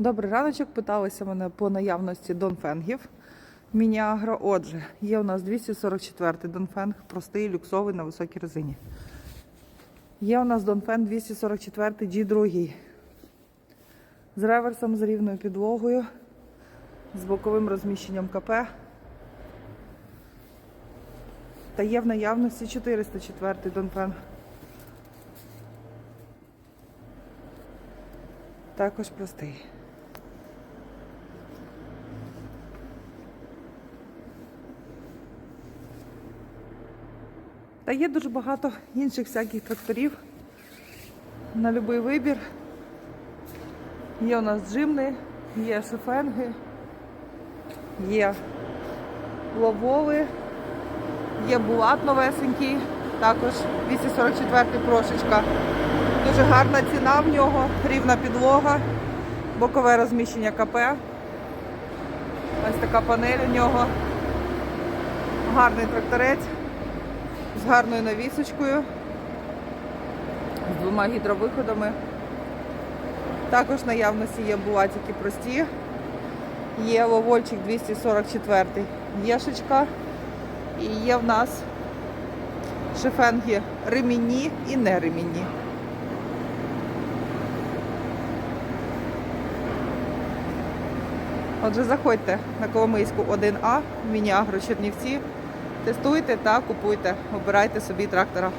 Добрий раночок. Питалися мене по наявності донфенгів. Мініагро. Отже, є у нас 244-й донфенг, простий, люксовий на високій резині. Є у нас донфен 244 G2. З реверсом, з рівною підлогою, з боковим розміщенням КП. Та є в наявності 404 донфен. Також простий. Та є дуже багато інших всяких тракторів на будь-який вибір. Є у нас джимни, є шифенги, є ловови, є булат новесенький, також 244 прошечка. Дуже гарна ціна в нього, рівна підлога, бокове розміщення КП. Ось така панель у нього. Гарний тракторець з гарною навісочкою, з двома гідровиходами. Також наявності є булатики прості, є ловольчик 244 єшечка і є в нас шифенги ремінні і не ремінні. Отже, заходьте на Коломийську 1А в Мініагро Чернівці, тестуйте та купуйте, обирайте собі трактора.